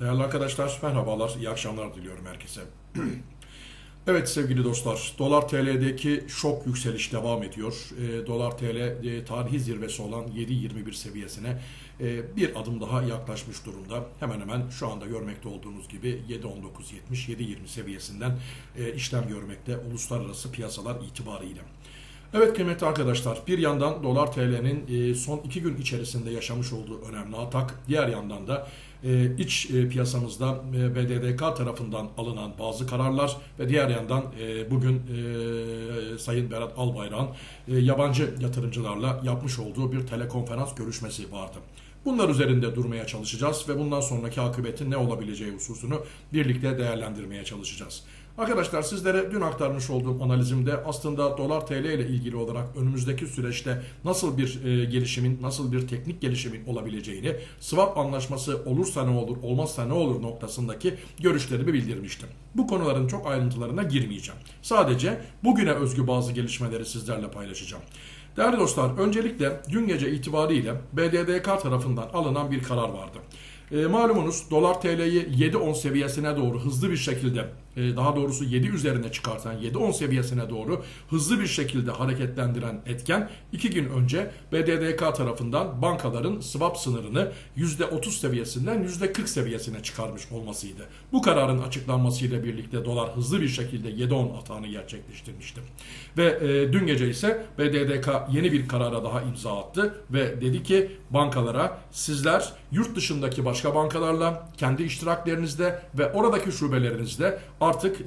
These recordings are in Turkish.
Değerli arkadaşlar merhabalar, iyi akşamlar diliyorum herkese. evet sevgili dostlar, dolar TL'deki şok yükseliş devam ediyor. E, dolar TL e, tarihi zirvesi olan 7.21 seviyesine e, bir adım daha yaklaşmış durumda. Hemen hemen şu anda görmekte olduğunuz gibi 7.19.70, 7.20 seviyesinden e, işlem görmekte uluslararası piyasalar itibariyle. Evet kıymetli arkadaşlar bir yandan dolar TL'nin e, son iki gün içerisinde yaşamış olduğu önemli atak diğer yandan da e, iç e, piyasamızda BDDK tarafından alınan bazı kararlar ve diğer yandan bugün Sayın Berat Albayrak'ın yabancı yatırımcılarla yapmış olduğu bir telekonferans görüşmesi vardı. Bunlar üzerinde durmaya çalışacağız ve bundan sonraki akıbetin ne olabileceği hususunu birlikte değerlendirmeye çalışacağız. Arkadaşlar sizlere dün aktarmış olduğum analizimde aslında dolar TL ile ilgili olarak önümüzdeki süreçte nasıl bir e, gelişimin, nasıl bir teknik gelişimin olabileceğini, swap anlaşması olursa ne olur, olmazsa ne olur noktasındaki görüşlerimi bildirmiştim. Bu konuların çok ayrıntılarına girmeyeceğim. Sadece bugüne özgü bazı gelişmeleri sizlerle paylaşacağım. Değerli dostlar, öncelikle dün gece itibariyle BDDK tarafından alınan bir karar vardı. E, malumunuz dolar TL'yi 7-10 seviyesine doğru hızlı bir şekilde daha doğrusu 7 üzerine çıkartan 7-10 seviyesine doğru hızlı bir şekilde hareketlendiren etken 2 gün önce BDDK tarafından bankaların swap sınırını %30 seviyesinden %40 seviyesine çıkarmış olmasıydı. Bu kararın açıklanmasıyla birlikte dolar hızlı bir şekilde 7-10 atağını gerçekleştirmişti. Ve e, dün gece ise BDDK yeni bir karara daha imza attı ve dedi ki bankalara sizler yurt dışındaki başka bankalarla kendi iştiraklerinizde ve oradaki şubelerinizde artık e,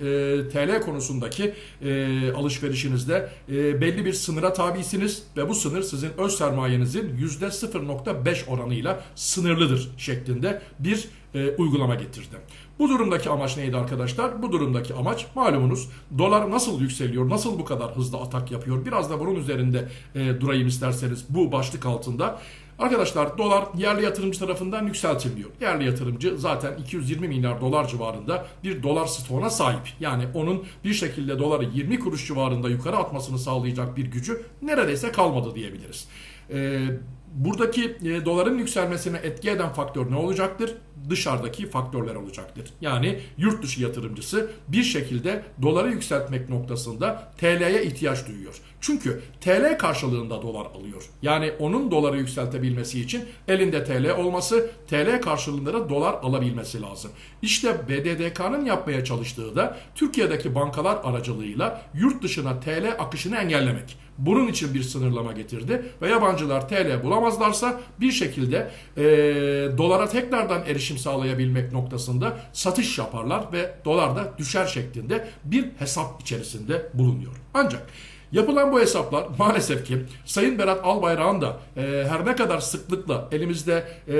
TL konusundaki e, alışverişinizde e, belli bir sınıra tabisiniz ve bu sınır sizin öz sermayenizin %0.5 oranıyla sınırlıdır şeklinde bir e, uygulama getirdi. Bu durumdaki amaç neydi arkadaşlar? Bu durumdaki amaç malumunuz dolar nasıl yükseliyor, nasıl bu kadar hızlı atak yapıyor? Biraz da bunun üzerinde e, durayım isterseniz bu başlık altında. Arkadaşlar dolar yerli yatırımcı tarafından yükseltiliyor. Yerli yatırımcı zaten 220 milyar dolar civarında bir dolar stoğuna sahip. Yani onun bir şekilde doları 20 kuruş civarında yukarı atmasını sağlayacak bir gücü neredeyse kalmadı diyebiliriz. Ee, buradaki e, doların yükselmesine etki eden faktör ne olacaktır? Dışarıdaki faktörler olacaktır. Yani yurt dışı yatırımcısı bir şekilde doları yükseltmek noktasında TL'ye ihtiyaç duyuyor. Çünkü TL karşılığında dolar alıyor. Yani onun doları yükseltebilmesi için elinde TL olması, TL karşılığında da dolar alabilmesi lazım. İşte BDDK'nın yapmaya çalıştığı da Türkiye'deki bankalar aracılığıyla yurt dışına TL akışını engellemek. Bunun için bir sınırlama getirdi ve yabancılar TL bulamazlarsa bir şekilde e, dolara tekrardan erişim sağlayabilmek noktasında satış yaparlar ve dolar da düşer şeklinde bir hesap içerisinde bulunuyor. Ancak Yapılan bu hesaplar maalesef ki Sayın Berat Albayrak'ın da e, her ne kadar sıklıkla elimizde e,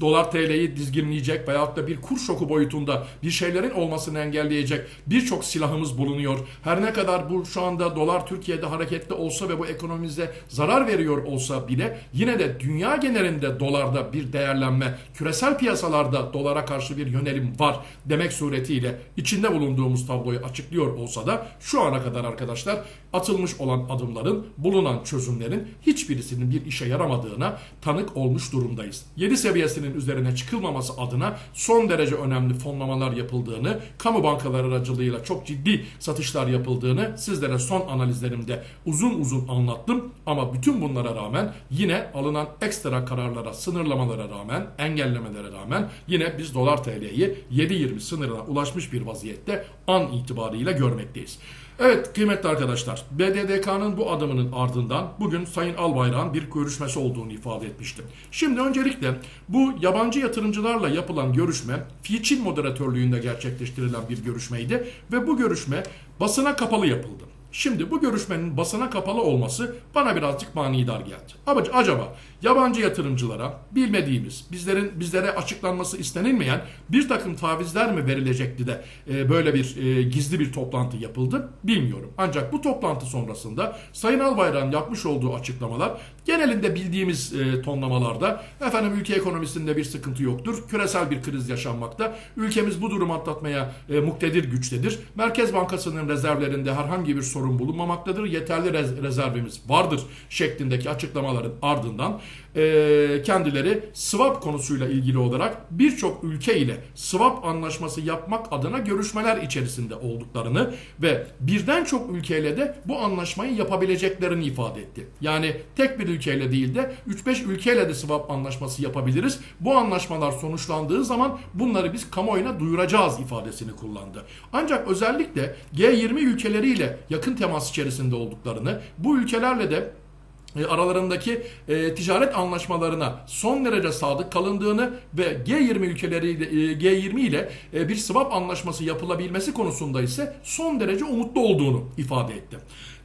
dolar TL'yi dizginleyecek veyahut da bir kur şoku boyutunda bir şeylerin olmasını engelleyecek birçok silahımız bulunuyor. Her ne kadar bu şu anda dolar Türkiye'de hareketli olsa ve bu ekonomimize zarar veriyor olsa bile yine de dünya genelinde dolarda bir değerlenme, küresel piyasalarda dolara karşı bir yönelim var demek suretiyle içinde bulunduğumuz tabloyu açıklıyor olsa da şu ana kadar arkadaşlar atılmış olan adımların, bulunan çözümlerin hiçbirisinin bir işe yaramadığına tanık olmuş durumdayız. 7 seviyesinin üzerine çıkılmaması adına son derece önemli fonlamalar yapıldığını, kamu bankaları aracılığıyla çok ciddi satışlar yapıldığını sizlere son analizlerimde uzun uzun anlattım. Ama bütün bunlara rağmen yine alınan ekstra kararlara, sınırlamalara rağmen, engellemelere rağmen yine biz dolar TL'yi 7.20 sınırına ulaşmış bir vaziyette an itibariyle görmekteyiz. Evet kıymetli arkadaşlar BDDK'nın bu adımının ardından bugün Sayın Albayrak'ın bir görüşmesi olduğunu ifade etmiştim. Şimdi öncelikle bu yabancı yatırımcılarla yapılan görüşme Fitch'in moderatörlüğünde gerçekleştirilen bir görüşmeydi ve bu görüşme basına kapalı yapıldı. Şimdi bu görüşmenin basına kapalı olması bana birazcık manidar geldi. Ama acaba yabancı yatırımcılara bilmediğimiz, bizlerin bizlere açıklanması istenilmeyen bir takım tavizler mi verilecekti de e, böyle bir e, gizli bir toplantı yapıldı bilmiyorum. Ancak bu toplantı sonrasında Sayın Albayrak'ın yapmış olduğu açıklamalar genelinde bildiğimiz e, tonlamalarda efendim ülke ekonomisinde bir sıkıntı yoktur. Küresel bir kriz yaşanmakta. Ülkemiz bu durumu atlatmaya e, muktedir güçtedir. Merkez Bankası'nın rezervlerinde herhangi bir sorun bulunmamaktadır. Yeterli rez- rezervimiz vardır şeklindeki açıklamaların ardından kendileri swap konusuyla ilgili olarak birçok ülke ile swap anlaşması yapmak adına görüşmeler içerisinde olduklarını ve birden çok ülkeyle de bu anlaşmayı yapabileceklerini ifade etti. Yani tek bir ülkeyle değil de 3-5 ülkeyle de swap anlaşması yapabiliriz. Bu anlaşmalar sonuçlandığı zaman bunları biz kamuoyuna duyuracağız ifadesini kullandı. Ancak özellikle G20 ülkeleriyle yakın temas içerisinde olduklarını, bu ülkelerle de aralarındaki e, ticaret anlaşmalarına son derece sadık kalındığını ve G20 ülkeleri e, G20 ile e, bir swap anlaşması yapılabilmesi konusunda ise son derece umutlu olduğunu ifade etti.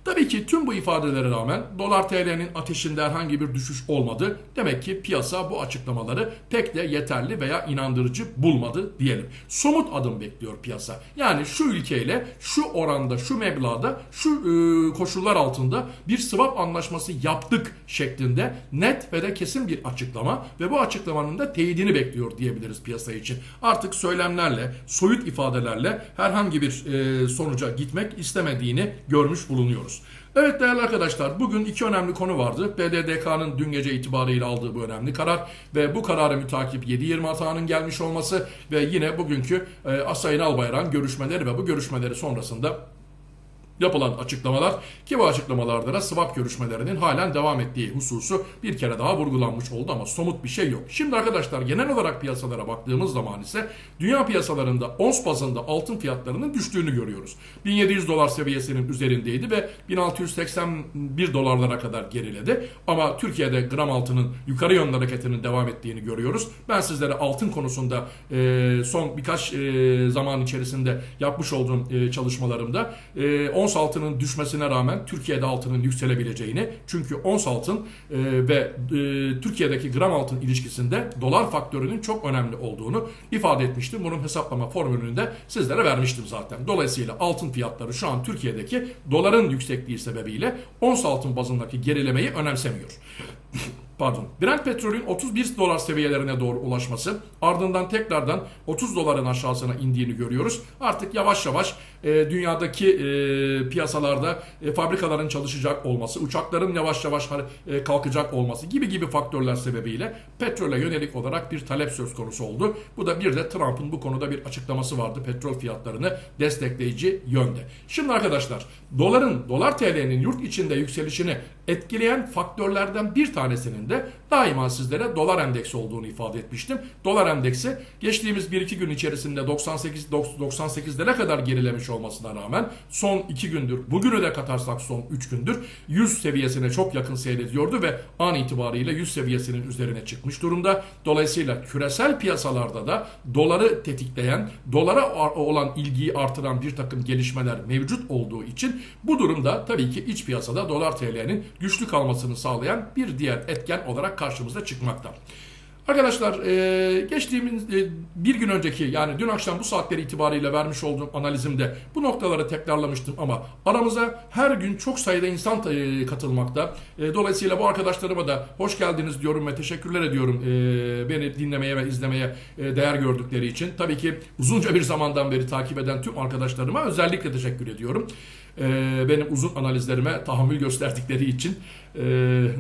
Tabii ki tüm bu ifadelere rağmen dolar TL'nin ateşinde herhangi bir düşüş olmadı. Demek ki piyasa bu açıklamaları pek de yeterli veya inandırıcı bulmadı diyelim. Somut adım bekliyor piyasa. Yani şu ülkeyle şu oranda şu meblağda şu e, koşullar altında bir swap anlaşması yaptık şeklinde net ve de kesin bir açıklama ve bu açıklamanın da teyidini bekliyor diyebiliriz piyasa için. Artık söylemlerle, soyut ifadelerle herhangi bir e, sonuca gitmek istemediğini görmüş bulunuyoruz. Evet değerli arkadaşlar bugün iki önemli konu vardı. BDDK'nın dün gece itibariyle aldığı bu önemli karar ve bu kararı mütakip 7.20 hatağının gelmiş olması ve yine bugünkü e, Sayın Albayrak'ın görüşmeleri ve bu görüşmeleri sonrasında yapılan açıklamalar ki bu açıklamalarda da swap görüşmelerinin halen devam ettiği hususu bir kere daha vurgulanmış oldu ama somut bir şey yok. Şimdi arkadaşlar genel olarak piyasalara baktığımız zaman ise dünya piyasalarında ons bazında altın fiyatlarının düştüğünü görüyoruz. 1700 dolar seviyesinin üzerindeydi ve 1681 dolarlara kadar geriledi. Ama Türkiye'de gram altının yukarı yönlü hareketinin devam ettiğini görüyoruz. Ben sizlere altın konusunda e, son birkaç e, zaman içerisinde yapmış olduğum e, çalışmalarımda e, ons altının düşmesine rağmen Türkiye'de altının yükselebileceğini çünkü ons altın e, ve e, Türkiye'deki gram altın ilişkisinde dolar faktörünün çok önemli olduğunu ifade etmiştim. Bunun hesaplama formülünü de sizlere vermiştim zaten. Dolayısıyla altın fiyatları şu an Türkiye'deki doların yüksekliği sebebiyle ons altın bazındaki gerilemeyi önemsemiyor. Pardon. Brent petrolün 31 dolar seviyelerine doğru ulaşması ardından tekrardan 30 doların aşağısına indiğini görüyoruz. Artık yavaş yavaş e, dünyadaki e, piyasalarda e, fabrikaların çalışacak olması, uçakların yavaş yavaş e, kalkacak olması gibi gibi faktörler sebebiyle petrole yönelik olarak bir talep söz konusu oldu. Bu da bir de Trump'ın bu konuda bir açıklaması vardı petrol fiyatlarını destekleyici yönde. Şimdi arkadaşlar doların, dolar TL'nin yurt içinde yükselişini etkileyen faktörlerden bir tanesinin de daima sizlere dolar endeksi olduğunu ifade etmiştim. Dolar endeksi geçtiğimiz 1-2 gün içerisinde 98 98'lere kadar gerilemiş olmasına rağmen son 2 gündür, bugünü de katarsak son 3 gündür 100 seviyesine çok yakın seyrediyordu ve an itibariyle 100 seviyesinin üzerine çıkmış durumda. Dolayısıyla küresel piyasalarda da doları tetikleyen, dolara olan ilgiyi artıran bir takım gelişmeler mevcut olduğu için bu durumda tabii ki iç piyasada dolar TL'nin güçlü kalmasını sağlayan bir diğer etken olarak karşımıza çıkmakta. Arkadaşlar e, geçtiğimiz e, bir gün önceki yani dün akşam bu saatleri itibariyle vermiş olduğum analizimde bu noktaları tekrarlamıştım ama aramıza her gün çok sayıda insan e, katılmakta. Dolayısıyla bu arkadaşlarıma da hoş geldiniz diyorum ve teşekkürler ediyorum beni dinlemeye ve izlemeye değer gördükleri için. Tabii ki uzunca bir zamandan beri takip eden tüm arkadaşlarıma özellikle teşekkür ediyorum. E, benim uzun analizlerime tahammül gösterdikleri için. E,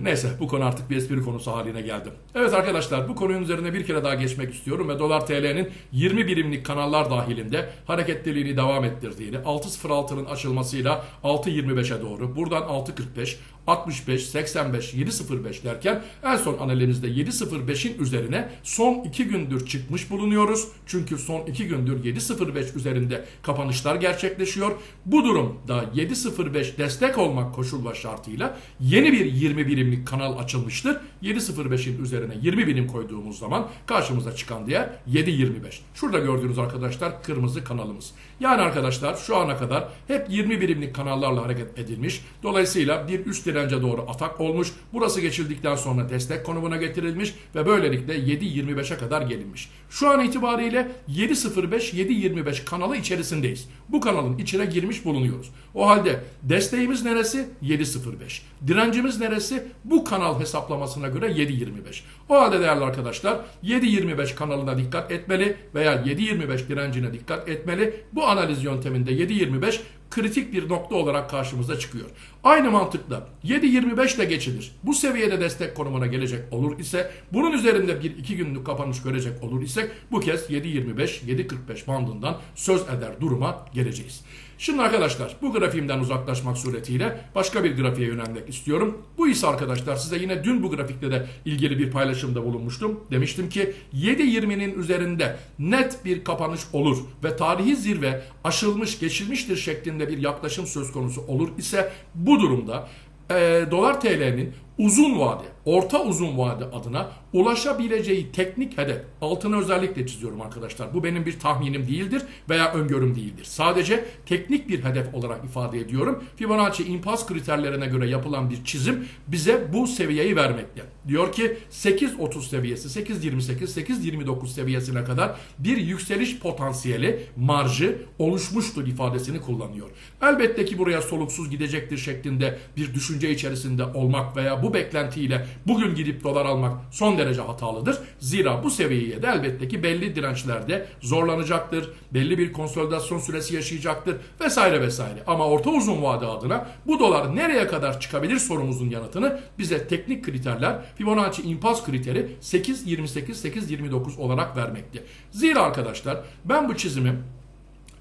neyse bu konu artık bir espri konusu haline geldi. Evet arkadaşlar bu konunun üzerine bir kere daha geçmek istiyorum ve dolar TL'nin 20 birimlik kanallar dahilinde hareketliliğini devam ettirdiğini 6.06'nın açılmasıyla 6.25'e doğru buradan 6.45 65, 85, 7.05 derken en son analizimizde 7.05'in üzerine son 2 gündür çıkmış bulunuyoruz. Çünkü son 2 gündür 7.05 üzerinde kapanışlar gerçekleşiyor. Bu durumda 7.05 destek olmak koşul ve şartıyla yeni bir 20 birimlik kanal açılmıştır. 7.05'in üzerine 20 birim koyduğumuz zaman karşımıza çıkan değer 7.25. Şurada gördüğünüz arkadaşlar kırmızı kanalımız. Yani arkadaşlar şu ana kadar hep 20 birimlik kanallarla hareket edilmiş. Dolayısıyla bir üst dirence doğru atak olmuş. Burası geçildikten sonra destek konumuna getirilmiş ve böylelikle 7.25'e kadar gelinmiş. Şu an itibariyle 7.05-7.25 kanalı içerisindeyiz. Bu kanalın içine girmiş bulunuyoruz. O halde desteğimiz neresi? 7.05. Direncimiz neresi? Bu kanal hesaplamasına göre 7.25. O halde değerli arkadaşlar 7.25 kanalına dikkat etmeli veya 7.25 direncine dikkat etmeli. Bu analiz yönteminde 7.25 kritik bir nokta olarak karşımıza çıkıyor. Aynı mantıkla 7.25 ile geçilir. Bu seviyede destek konumuna gelecek olur ise bunun üzerinde bir iki günlük kapanış görecek olur isek bu kez 7.25 7.45 bandından söz eder duruma geleceğiz. Şimdi arkadaşlar bu grafiğimden uzaklaşmak suretiyle başka bir grafiğe yönelmek istiyorum. Bu ise arkadaşlar size yine dün bu grafikte de ilgili bir paylaşımda bulunmuştum. Demiştim ki 7.20'nin üzerinde net bir kapanış olur ve tarihi zirve aşılmış geçilmiştir şeklinde bir yaklaşım söz konusu olur ise bu durumda e, dolar TL'nin uzun vade, orta uzun vade adına ulaşabileceği teknik hedef. Altını özellikle çiziyorum arkadaşlar. Bu benim bir tahminim değildir veya öngörüm değildir. Sadece teknik bir hedef olarak ifade ediyorum. Fibonacci impas kriterlerine göre yapılan bir çizim bize bu seviyeyi vermekte. Diyor ki 8.30 seviyesi, 8.28, 8.29 seviyesine kadar bir yükseliş potansiyeli, marjı oluşmuştur ifadesini kullanıyor. Elbette ki buraya soluksuz gidecektir şeklinde bir düşünce içerisinde olmak veya bu beklentiyle bugün gidip dolar almak son derece hatalıdır. Zira bu seviyeye de elbette ki belli dirençlerde zorlanacaktır. Belli bir konsolidasyon süresi yaşayacaktır vesaire vesaire. Ama orta uzun vade adına bu dolar nereye kadar çıkabilir sorumuzun yanıtını bize teknik kriterler Fibonacci impas kriteri 8.28 8.29 olarak vermekte. Zira arkadaşlar ben bu çizimi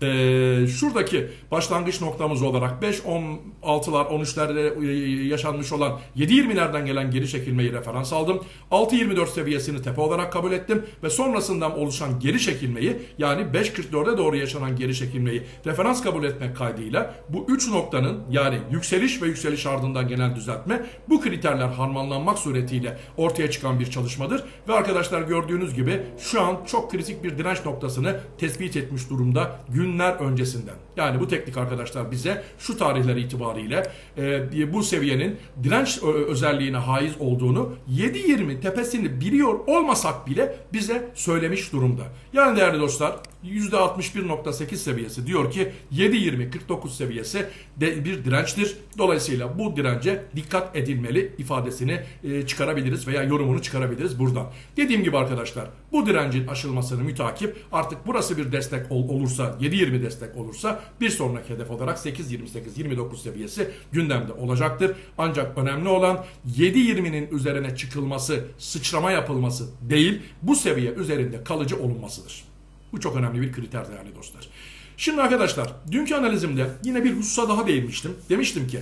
ee, şuradaki başlangıç noktamız olarak 5, 16'lar, 13'lerde yaşanmış olan 7.20'lerden gelen geri çekilmeyi referans aldım. 6.24 seviyesini tepe olarak kabul ettim ve sonrasından oluşan geri çekilmeyi yani 5.44'e doğru yaşanan geri çekilmeyi referans kabul etmek kaydıyla bu 3 noktanın yani yükseliş ve yükseliş ardından gelen düzeltme bu kriterler harmanlanmak suretiyle ortaya çıkan bir çalışmadır. Ve arkadaşlar gördüğünüz gibi şu an çok kritik bir direnç noktasını tespit etmiş durumda. Gün günler öncesinden. Yani bu teknik arkadaşlar bize şu tarihler itibariyle e, bu seviyenin direnç özelliğine haiz olduğunu 7.20 tepesini biliyor olmasak bile bize söylemiş durumda. Yani değerli dostlar %61.8 seviyesi diyor ki 7.20-49 seviyesi de bir dirençtir. Dolayısıyla bu dirence dikkat edilmeli ifadesini e, çıkarabiliriz veya yorumunu çıkarabiliriz buradan. Dediğim gibi arkadaşlar bu direncin aşılmasını mütakip artık burası bir destek ol, olursa 7.20 destek olursa bir sonraki hedef olarak 8.28-29 seviyesi gündemde olacaktır. Ancak önemli olan 7.20'nin üzerine çıkılması, sıçrama yapılması değil bu seviye üzerinde kalıcı olunmasıdır. Bu çok önemli bir kriter değerli dostlar. Şimdi arkadaşlar dünkü analizimde yine bir hususa daha değinmiştim. Demiştim ki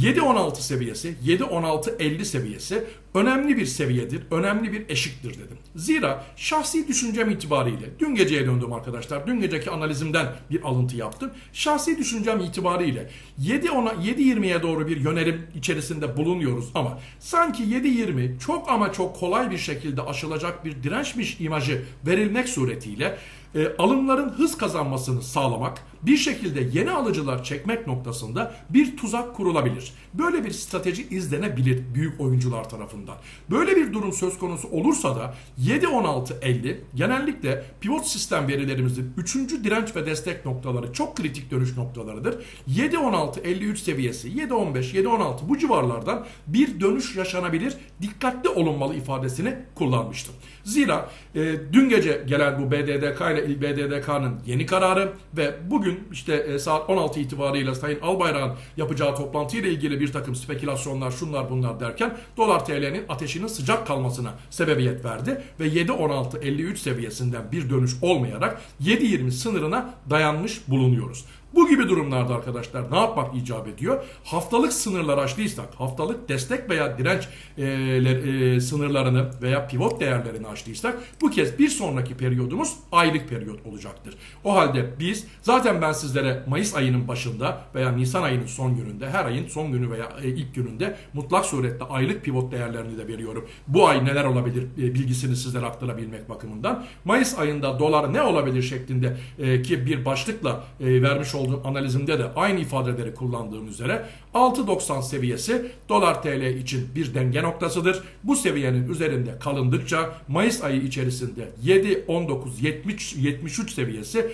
7-16 seviyesi, 7-16-50 seviyesi önemli bir seviyedir, önemli bir eşiktir dedim. Zira şahsi düşüncem itibariyle, dün geceye döndüm arkadaşlar, dün geceki analizimden bir alıntı yaptım. Şahsi düşüncem itibariyle 7-20'ye doğru bir yönelim içerisinde bulunuyoruz ama sanki 7-20 çok ama çok kolay bir şekilde aşılacak bir dirençmiş imajı verilmek suretiyle e, alımların hız kazanmasını sağlamak, bir şekilde yeni alıcılar çekmek noktasında bir tuzak kurulabilir. Böyle bir strateji izlenebilir büyük oyuncular tarafından. Böyle bir durum söz konusu olursa da 7-16-50 genellikle pivot sistem verilerimizin 3. direnç ve destek noktaları çok kritik dönüş noktalarıdır. 7-16-53 seviyesi 7-15, 7-16 bu civarlardan bir dönüş yaşanabilir. Dikkatli olunmalı ifadesini kullanmıştım. Zira e, dün gece gelen bu BDDK ile BDDK'nın yeni kararı ve bugün işte e, saat 16 itibariyle Sayın Albayrak'ın yapacağı toplantı ile ilgili bir takım spekülasyonlar şunlar bunlar derken dolar TL'nin ateşinin sıcak kalmasına sebebiyet verdi ve 7.16.53 seviyesinden bir dönüş olmayarak 7.20 sınırına dayanmış bulunuyoruz. Bu gibi durumlarda arkadaşlar ne yapmak icap ediyor? Haftalık sınırlar açtıysak, haftalık destek veya direnç e, e, sınırlarını veya pivot değerlerini açtıysak bu kez bir sonraki periyodumuz aylık periyot olacaktır. O halde biz zaten ben sizlere Mayıs ayının başında veya Nisan ayının son gününde her ayın son günü veya e, ilk gününde mutlak surette aylık pivot değerlerini de veriyorum. Bu ay neler olabilir e, bilgisini sizlere aktarabilmek bakımından. Mayıs ayında dolar ne olabilir şeklinde e, ki bir başlıkla vermiş olduğum analizimde de aynı ifadeleri kullandığım üzere 6.90 seviyesi dolar TL için bir denge noktasıdır. Bu seviyenin üzerinde kalındıkça Mayıs ayı içerisinde 7, 19, 70, 73 seviyesi e,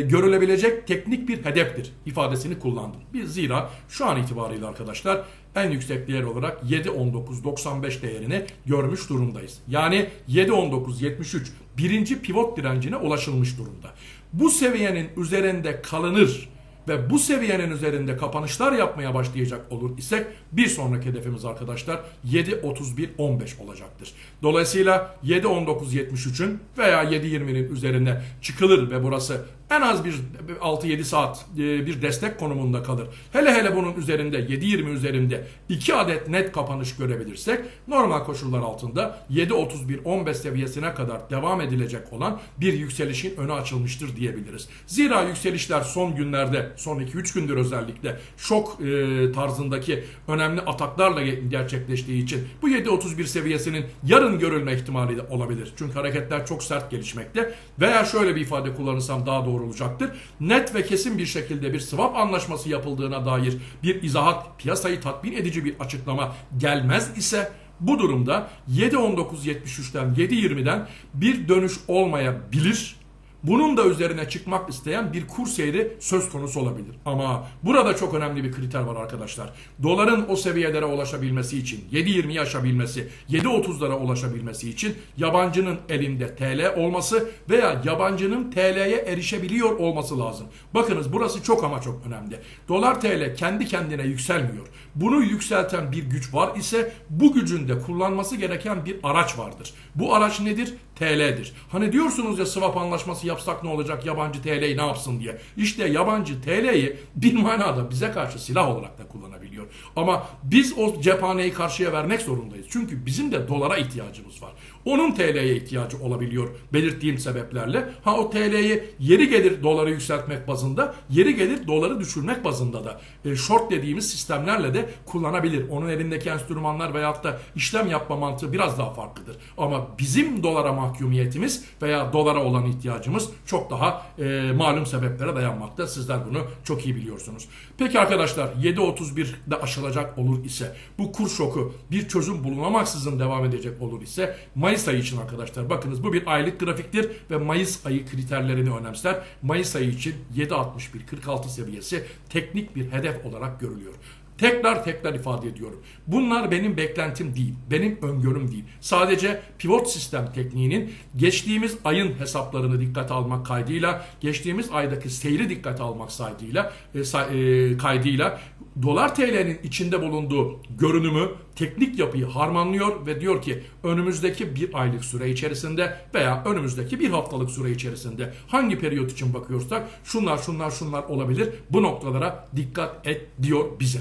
görülebilecek teknik bir hedeftir ifadesini kullandım. Biz zira şu an itibariyle arkadaşlar en yüksek değer olarak 7.19.95 değerini görmüş durumdayız. Yani 7.19.73 birinci pivot direncine ulaşılmış durumda bu seviyenin üzerinde kalınır ve bu seviyenin üzerinde kapanışlar yapmaya başlayacak olur isek bir sonraki hedefimiz arkadaşlar 7.31.15 olacaktır. Dolayısıyla 7.19.73'ün veya 7.20'nin üzerine çıkılır ve burası en az bir 6-7 saat e, bir destek konumunda kalır. Hele hele bunun üzerinde 7.20 üzerinde 2 adet net kapanış görebilirsek normal koşullar altında 7.31-15 seviyesine kadar devam edilecek olan bir yükselişin önü açılmıştır diyebiliriz. Zira yükselişler son günlerde son 2-3 gündür özellikle şok e, tarzındaki önemli ataklarla gerçekleştiği için bu 7.31 seviyesinin yarın görülme ihtimali de olabilir. Çünkü hareketler çok sert gelişmekte veya şöyle bir ifade kullanırsam daha doğru olacaktır. Net ve kesin bir şekilde bir swap anlaşması yapıldığına dair bir izahat, piyasayı tatmin edici bir açıklama gelmez ise bu durumda 7.19.73'ten 7.20'den bir dönüş olmayabilir bunun da üzerine çıkmak isteyen bir kur seyri söz konusu olabilir. Ama burada çok önemli bir kriter var arkadaşlar. Doların o seviyelere ulaşabilmesi için, 7.20'yi aşabilmesi, 7.30'lara ulaşabilmesi için yabancının elinde TL olması veya yabancının TL'ye erişebiliyor olması lazım. Bakınız burası çok ama çok önemli. Dolar TL kendi kendine yükselmiyor. Bunu yükselten bir güç var ise bu gücün de kullanması gereken bir araç vardır. Bu araç nedir? TL'dir. Hani diyorsunuz ya swap anlaşması yapsak ne olacak yabancı TL'yi ne yapsın diye. İşte yabancı TL'yi bir manada bize karşı silah olarak da kullanabiliyor. Ama biz o cephaneyi karşıya vermek zorundayız. Çünkü bizim de dolara ihtiyacımız var. Onun TL'ye ihtiyacı olabiliyor belirttiğim sebeplerle. Ha o TL'yi yeri gelir doları yükseltmek bazında, yeri gelir doları düşürmek bazında da e, short dediğimiz sistemlerle de kullanabilir. Onun elindeki enstrümanlar veyahut da işlem yapma mantığı biraz daha farklıdır. Ama bizim dolara mahkumiyetimiz veya dolara olan ihtiyacımız çok daha e, malum sebeplere dayanmakta. Sizler bunu çok iyi biliyorsunuz. Peki arkadaşlar 7.31'de aşılacak olur ise bu kur şoku bir çözüm bulunamaksızın devam edecek olur ise Mayıs ayı için arkadaşlar bakınız bu bir aylık grafiktir ve Mayıs ayı kriterlerini önemser. Mayıs ayı için 7.61-46 seviyesi teknik bir hedef olarak görülüyor. Tekrar tekrar ifade ediyorum. Bunlar benim beklentim değil, benim öngörüm değil. Sadece pivot sistem tekniğinin geçtiğimiz ayın hesaplarını dikkate almak kaydıyla, geçtiğimiz aydaki seyri dikkate almak kaydıyla, e, e, kaydıyla dolar TL'nin içinde bulunduğu görünümü, teknik yapıyı harmanlıyor ve diyor ki önümüzdeki bir aylık süre içerisinde veya önümüzdeki bir haftalık süre içerisinde hangi periyot için bakıyorsak şunlar şunlar şunlar olabilir. Bu noktalara dikkat et diyor bize.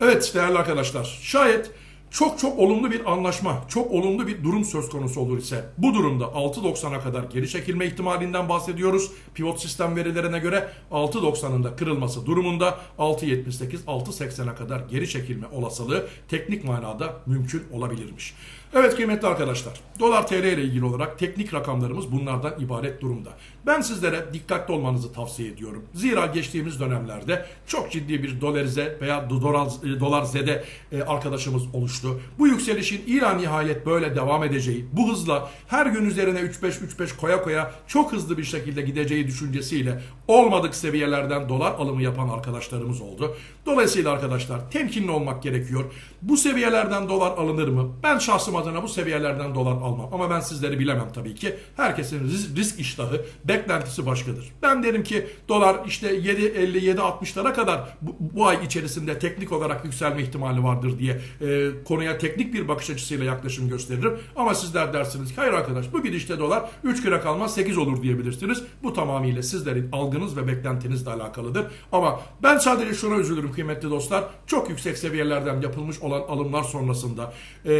Evet değerli arkadaşlar şayet çok çok olumlu bir anlaşma, çok olumlu bir durum söz konusu olur ise bu durumda 6.90'a kadar geri çekilme ihtimalinden bahsediyoruz. Pivot sistem verilerine göre 6.90'ın da kırılması durumunda 6.78, 6.80'a kadar geri çekilme olasılığı teknik manada mümkün olabilirmiş. Evet kıymetli arkadaşlar, dolar TL ile ilgili olarak teknik rakamlarımız bunlardan ibaret durumda. Ben sizlere dikkatli olmanızı tavsiye ediyorum. Zira geçtiğimiz dönemlerde çok ciddi bir dolarize veya dolar, dolar zede e, arkadaşımız oluştu. Bu yükselişin ila nihayet böyle devam edeceği, bu hızla her gün üzerine 3-5-3-5 koya koya çok hızlı bir şekilde gideceği düşüncesiyle olmadık seviyelerden dolar alımı yapan arkadaşlarımız oldu. Dolayısıyla arkadaşlar temkinli olmak gerekiyor. Bu seviyelerden dolar alınır mı? Ben şahsım adına bu seviyelerden dolar almam. Ama ben sizleri bilemem tabii ki. Herkesin risk, iştahı, beklentisi başkadır. Ben derim ki dolar işte 7.50-7.60'lara kadar bu, bu ay içerisinde teknik olarak yükselme ihtimali vardır diye e, konuya teknik bir bakış açısıyla yaklaşım gösteririm. Ama sizler dersiniz ki hayır arkadaş bu gidişte dolar 3 güne kalmaz 8 olur diyebilirsiniz. Bu tamamıyla sizlerin algınız ve beklentinizle alakalıdır. Ama ben sadece şuna üzülürüm kıymetli dostlar. Çok yüksek seviyelerden yapılmış olan alımlar sonrasında e,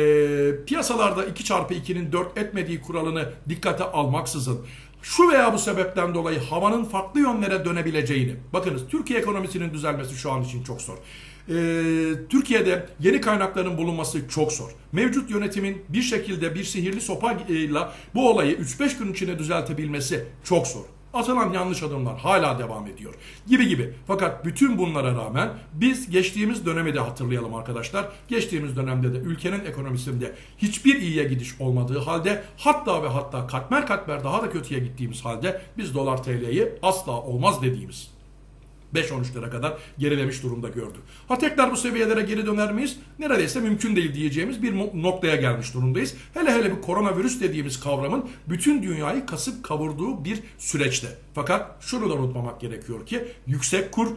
piyasalarda 2 çarpı 2'nin 4 etmediği kuralını dikkate almaksızın şu veya bu sebepten dolayı havanın farklı yönlere dönebileceğini. Bakınız Türkiye ekonomisinin düzelmesi şu an için çok zor. Ee, Türkiye'de yeni kaynakların bulunması çok zor. Mevcut yönetimin bir şekilde bir sihirli sopayla bu olayı 3-5 gün içinde düzeltebilmesi çok zor. Atılan yanlış adımlar hala devam ediyor. Gibi gibi. Fakat bütün bunlara rağmen biz geçtiğimiz dönemi de hatırlayalım arkadaşlar. Geçtiğimiz dönemde de ülkenin ekonomisinde hiçbir iyiye gidiş olmadığı halde hatta ve hatta katmer katmer daha da kötüye gittiğimiz halde biz dolar TL'yi asla olmaz dediğimiz 5-13'lere kadar gerilemiş durumda gördü. Ha tekrar bu seviyelere geri döner miyiz? Neredeyse mümkün değil diyeceğimiz bir noktaya gelmiş durumdayız. Hele hele bu koronavirüs dediğimiz kavramın bütün dünyayı kasıp kavurduğu bir süreçte. Fakat şunu da unutmamak gerekiyor ki yüksek kur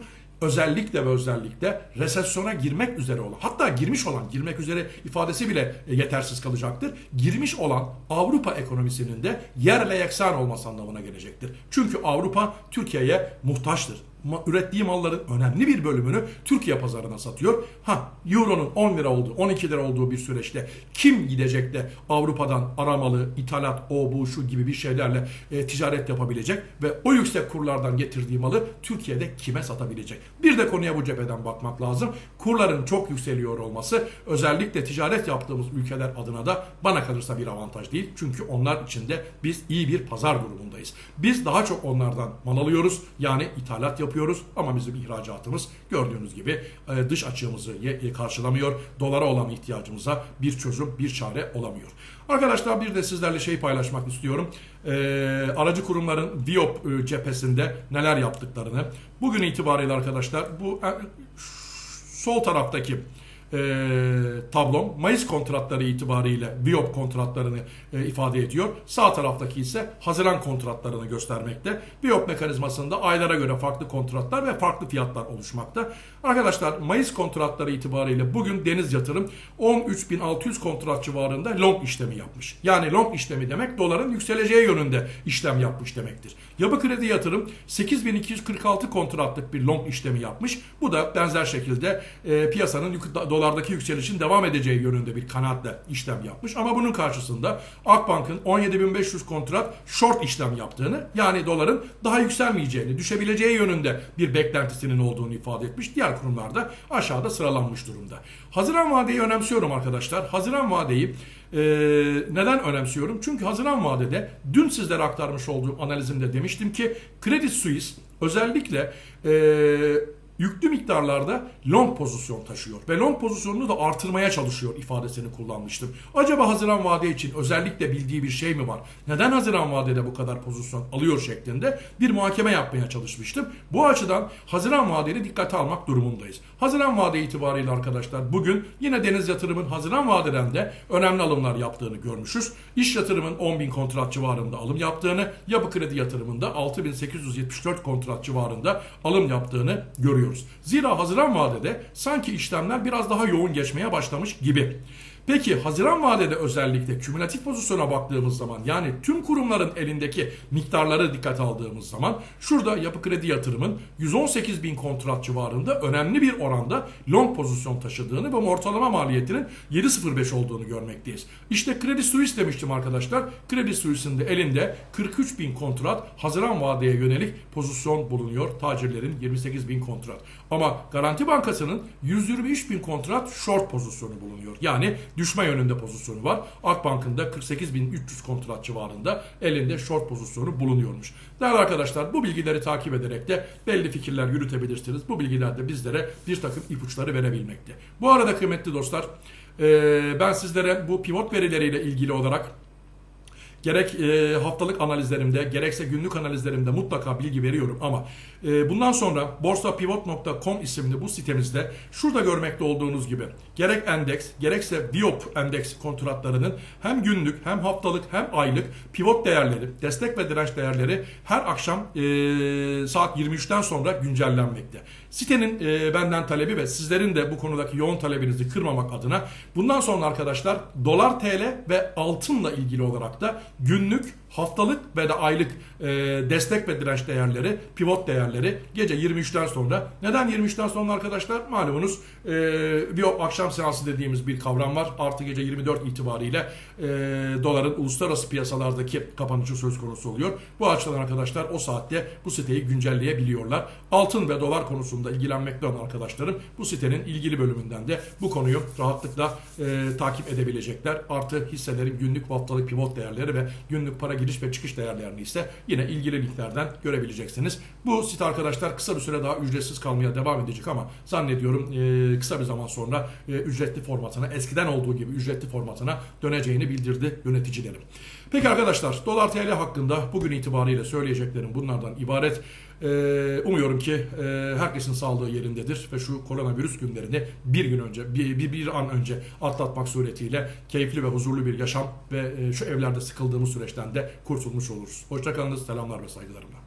özellikle ve özellikle resesyona girmek üzere olan hatta girmiş olan girmek üzere ifadesi bile e, yetersiz kalacaktır. Girmiş olan Avrupa ekonomisinin de yerle yeksan olması anlamına gelecektir. Çünkü Avrupa Türkiye'ye muhtaçtır. Ürettiği malların önemli bir bölümünü Türkiye pazarına satıyor. Ha Euro'nun 10 lira olduğu, 12 lira olduğu bir süreçte kim gidecek de Avrupa'dan aramalı, ithalat, o bu şu gibi bir şeylerle e, ticaret yapabilecek ve o yüksek kurlardan getirdiği malı Türkiye'de kime satabilecek? Bir de konuya bu cepheden bakmak lazım. Kurların çok yükseliyor olması özellikle ticaret yaptığımız ülkeler adına da bana kalırsa bir avantaj değil. Çünkü onlar içinde biz iyi bir pazar durumundayız. Biz daha çok onlardan mal alıyoruz. Yani ithalat yapıyoruz ama bizim ihracatımız gördüğünüz gibi e, dış açığımızı karşılamıyor. Dolara olan ihtiyacımıza bir çözüm, bir çare olamıyor. Arkadaşlar bir de sizlerle şey paylaşmak istiyorum. E, aracı kurumların Viop e, cephesinde neler yaptıklarını. Bugün itibariyle arkadaşlar bu e, sol taraftaki e, tablom Mayıs kontratları itibariyle Viop kontratlarını e, ifade ediyor. Sağ taraftaki ise Haziran kontratlarını göstermekte. Viop mekanizmasında aylara göre farklı kontratlar ve farklı fiyatlar oluşmakta. Arkadaşlar Mayıs kontratları itibariyle bugün Deniz Yatırım 13.600 kontrat civarında long işlemi yapmış. Yani long işlemi demek doların yükseleceği yönünde işlem yapmış demektir. Yapı Kredi Yatırım 8246 kontratlık bir long işlemi yapmış. Bu da benzer şekilde e, piyasanın yük- dolardaki yükselişin devam edeceği yönünde bir kanaatle işlem yapmış. Ama bunun karşısında Akbank'ın 17.500 kontrat short işlem yaptığını yani doların daha yükselmeyeceğini, düşebileceği yönünde bir beklentisinin olduğunu ifade etmiş. Diğer kurumlar da aşağıda sıralanmış durumda. Haziran vadeyi önemsiyorum arkadaşlar. Haziran vadeyi ee, neden önemsiyorum? Çünkü Haziran vadede dün sizlere aktarmış olduğum analizimde demiştim ki Credit Suisse özellikle ee, yüklü miktarlarda long pozisyon taşıyor ve long pozisyonunu da artırmaya çalışıyor ifadesini kullanmıştım. Acaba Haziran vade için özellikle bildiği bir şey mi var? Neden Haziran vadede bu kadar pozisyon alıyor şeklinde bir muhakeme yapmaya çalışmıştım. Bu açıdan Haziran vadeli dikkate almak durumundayız. Haziran vade itibariyle arkadaşlar bugün yine Deniz Yatırım'ın Haziran vadeden de önemli alımlar yaptığını görmüşüz. İş Yatırım'ın 10 bin kontrat civarında alım yaptığını, Yapı Kredi Yatırım'ında 6874 kontrat civarında alım yaptığını görüyoruz. Zira Haziran vadede sanki işlemler biraz daha yoğun geçmeye başlamış gibi. Peki Haziran vadede özellikle kümülatif pozisyona baktığımız zaman yani tüm kurumların elindeki miktarları dikkate aldığımız zaman şurada Yapı Kredi Yatırım'ın 118 bin kontrat civarında önemli bir oranda long pozisyon taşıdığını ve ortalama maliyetinin 7.05 olduğunu görmekteyiz. İşte Kredi Suisse demiştim arkadaşlar. Kredi Suisse'in de elinde 43 bin kontrat Haziran vadeye yönelik pozisyon bulunuyor. Tacirlerin 28 bin kontrat. Ama Garanti Bankası'nın 123 bin kontrat short pozisyonu bulunuyor. Yani düşme yönünde pozisyonu var. Akbank'ın da 48.300 kontrat civarında elinde short pozisyonu bulunuyormuş. Değerli arkadaşlar bu bilgileri takip ederek de belli fikirler yürütebilirsiniz. Bu bilgiler de bizlere bir takım ipuçları verebilmekte. Bu arada kıymetli dostlar ben sizlere bu pivot verileriyle ilgili olarak Gerek e, haftalık analizlerimde gerekse günlük analizlerimde mutlaka bilgi veriyorum ama e, bundan sonra borsapivot.com isimli bu sitemizde şurada görmekte olduğunuz gibi gerek endeks gerekse Viop endeks kontratlarının hem günlük hem haftalık hem aylık pivot değerleri, destek ve direnç değerleri her akşam e, saat 23'ten sonra güncellenmekte. Sitenin e, benden talebi ve sizlerin de bu konudaki yoğun talebinizi kırmamak adına. Bundan sonra arkadaşlar dolar TL ve altınla ilgili olarak da günlük, haftalık ve de aylık e, destek ve direnç değerleri, pivot değerleri gece 23'ten sonra. Neden 23'ten sonra arkadaşlar? Malumunuz e, bir akşam seansı dediğimiz bir kavram var. Artı gece 24 itibariyle e, doların uluslararası piyasalardaki kapanışı söz konusu oluyor. Bu açıdan arkadaşlar o saatte bu siteyi güncelleyebiliyorlar. Altın ve dolar konusunda ilgilenmekte olan arkadaşlarım bu sitenin ilgili bölümünden de bu konuyu rahatlıkla e, takip edebilecekler. Artı hisselerin günlük haftalık pivot değerleri ve günlük para giriş ve çıkış değerlerini ise yine ilgili linklerden görebileceksiniz. Bu site arkadaşlar kısa bir süre daha ücretsiz kalmaya devam edecek ama zannediyorum e, kısa bir zaman sonra e, ücretli formatına eskiden olduğu gibi ücretli formatına döneceğini bildirdi yöneticilerim. Peki arkadaşlar dolar TL hakkında bugün itibariyle söyleyeceklerim bunlardan ibaret. Ee, umuyorum ki e, herkesin sağlığı yerindedir ve şu koronavirüs günlerini bir gün önce, bir, bir, bir an önce atlatmak suretiyle keyifli ve huzurlu bir yaşam ve e, şu evlerde sıkıldığımız süreçten de kurtulmuş oluruz. Hoşçakalınız, selamlar ve saygılarımla.